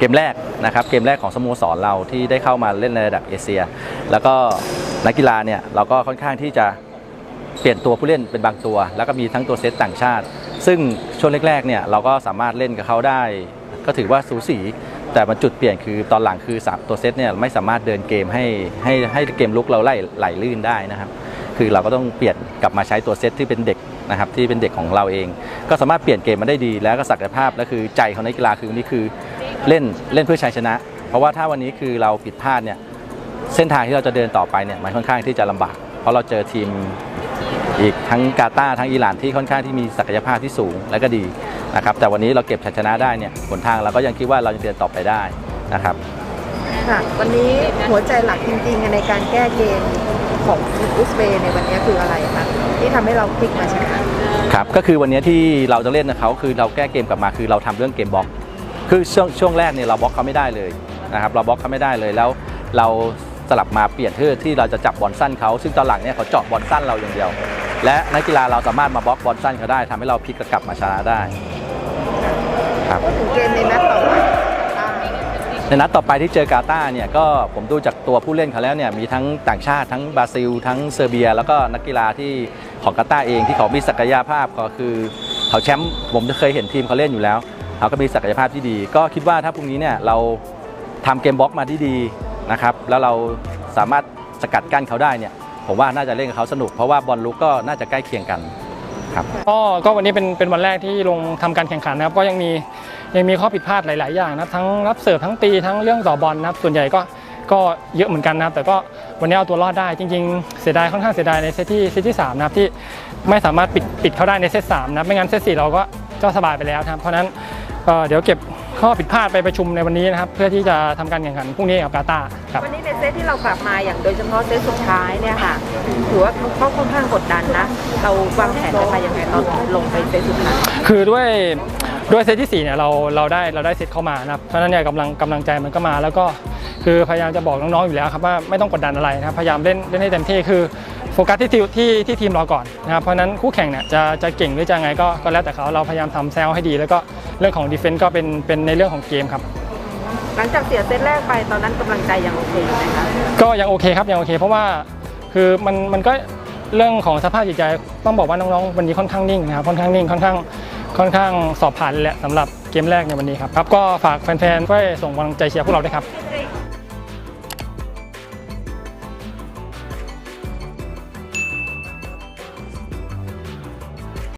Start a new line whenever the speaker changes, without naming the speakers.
เกมแรกนะครับเกมแรกของสโมสรเราที่ได้เข้ามาเล่นในระดับเอเชีย แล้วก็นักกีฬาเนี่ยเราก็ค่อนข้างที่จะเปลี่ยนตัวผู้เล่นเป็นบางตัว แล้วก็มีทั้งตัวเซตต่างชาติ ซึ่งช่วงแรกๆเนี่ยเราก็สามารถเล่นกับเขาได้ ก็ถือว่าสูสีแต่มันจุดเปลี่ยนคือตอนหลังคือสามตัวเซตเนี่ยไม่สามารถเดินเกมให้ให้ให้เกมลุกเราไล่ไหลลื่นได้นะครับ คือเราก็ต้องเปลี่ยนกลับมาใช้ตัวเซตที่เป็นเด็กนะครับที่เป็นเด็กของเราเอง ก็สามารถเปลี่ยนเกมมาได้ดี แล้วก็ศักยภาพและคือใจของนักกีฬาคือนนี้คือ เล่นเล่นเพื่อชัยชนะ เพราะว่าถ้าวันนี้คือเราผิดพลาดเนี่ยเส้นทางที่เราจะเดินต่อไปเนี่ยมันค่อนข้างที่จะลำบาก เพราะเราเจอทีมอีกทั้งกาตาร์ทั้งอิหร่านที่ค่อนข้างที่มีศักยภาพที่สูงและก็ดีนะครับแต่วันนี้เราเก็บชัยชนะได้เนี่ยหนทางเราก็ยังคิดว่าเราจะเดินต่อไปได้นะครับ
ค่ะวันนี้หัวใจหลักจริงๆในการแก้เกมของอุซเบย์ในวันนี้คืออะไรคะที่ทำให้เราพลิกมาชนะ
ครับก็คือวันนี้ที่เราจะเล่นกับเขาคือเราแก้เกมกลับมาคือเราทำเรื่องเกมบล็อก คือช่วงช่วงแรกเนี่ยเราบล็อกเขาไม่ได้เลยนะครับเราบล็อกเขาไม่ได้เลยแล้วเราสลับมาเปลี่ยนเพื่อที่เราจะจับบอลสั้นเขาซึ่งตอนหลังเนี่ยเขาเจาะบอลสั้นเราอย่างเดียว และนักกีฬาเราสามารถมาบล็อกบอลสั้นเขาได้ทำให้เราพลิกกลับมาชนะได้ครับ
พูดถึงเกมในนัดต่อไปอ่า
ในนัดต่อไปที่เจอกาตาร์เนี่ยก็ผมดูจากตัวผู้เล่นเขาแล้วเนี่ยมีทั้งต่างชาติทั้งบราซิล ทั้งเซอร์เบีย แล้วก็นักกีฬาที่ของกาตาร์เองที่เขามีศักยภาพก็คือเขาแชมป์ผมเคยเห็นทีมเขาเล่นอยู่แล้ว เขาก็มีศักยภาพที่ดี ก็คิดว่าถ้าพรุ่งนี้เนี่ยเราทำเกมบล็อกมาที่ดีนะครับแล้วเราสามารถสกัดกั้นเขาได้เนี่ยผมว่าน่าจะเล่นกับเขาสนุกเพราะว่าบอลลุกก็น่าจะใกล้เคียงกันครับ
ก็ก็วันนี้เป็นเป็นวันแรกที่ลงทำการแข่งขันนะครับ ก็ยังมียังมีข้อผิดพลาดหลาย ๆ อย่างนะทั้งรับเสิร์ฟทั้งตีทั้งเรื่องต่อบอลนะครับ ส่วนใหญ่ก็ก็เยอะเหมือนกันนะครับแต่ก็วันนี้เอาตัวรอดได้จริง ๆ เสียดายค่อนข้างเสียดายในเซตที่เซตที่สามนะครับที่ไม่สามารถปิดปิดเขาได้ในเซตสามนะไม่งั้นเซตสี่เราก็ก็สบายไปแล้วนะครับเพราะนั้น เอ่อเดี๋ยวเก็บข้อผิดพลาดไปประชุมในวันนี้นะครับ เพื่อที่จะทำการแข่งขันพรุ่งนี้กับกาตาร์ครับ
วันนี้ในเซตที่เรากลับมาอย่างโดยเฉพาะเซตสุดท้ายเนี่ยค่ะถือว่าเขาค่อนข้างกดดันนะ เราวางแผนกันมายังไงตอนลงไปเซตสุดท้าย
คือด้วยด้วยเซตที่4เนี่ยเราเราได้เราได้เซตเข้ามานะครับเพราะฉะนั้นเนี่ยกำลังกำลังใจมันก็มา แล้วก็คือพยายามจะบอกน้องๆอยู่แล้วครับว่าไม่ต้องกดดันอะไรนะครับพยายามเล่นเล่นให้เต็มที่คือโฟกัสที่ทีมที่ที่ทีมเราก่อนนะครับเพราะฉะนั้นคู่แข่งเนี่ยจะจะเก่งหรือจะไงก็ก็แล้วแต่เขาเราพยายามทำแซลให้ดีแล้วก็ เรื่องของดีเฟนต์ก็เป็นเป็นในเรื่องของเกมครับ
หลังจากเสียเซตแรกไปตอนนั้นกำลังใจยังโอเคอยู่ไหมคะ
ก็ยังโอเคครับยังโอเค เพราะว่าคือมันมันก็เรื่องของสภาพจิตใจต้องบอกว่าน้องๆวันนี้ค่อนข้างนิ่งนะครับค่อนข้างนิ่งค่อนข้างค่อนข้างสอบผ่านเลยแหละสำหรับเกมแรกในวันนี้ครับครับก็ฝากแฟนๆช่วยส่งกำลังใจเชียร์พวกเราด้วยครับ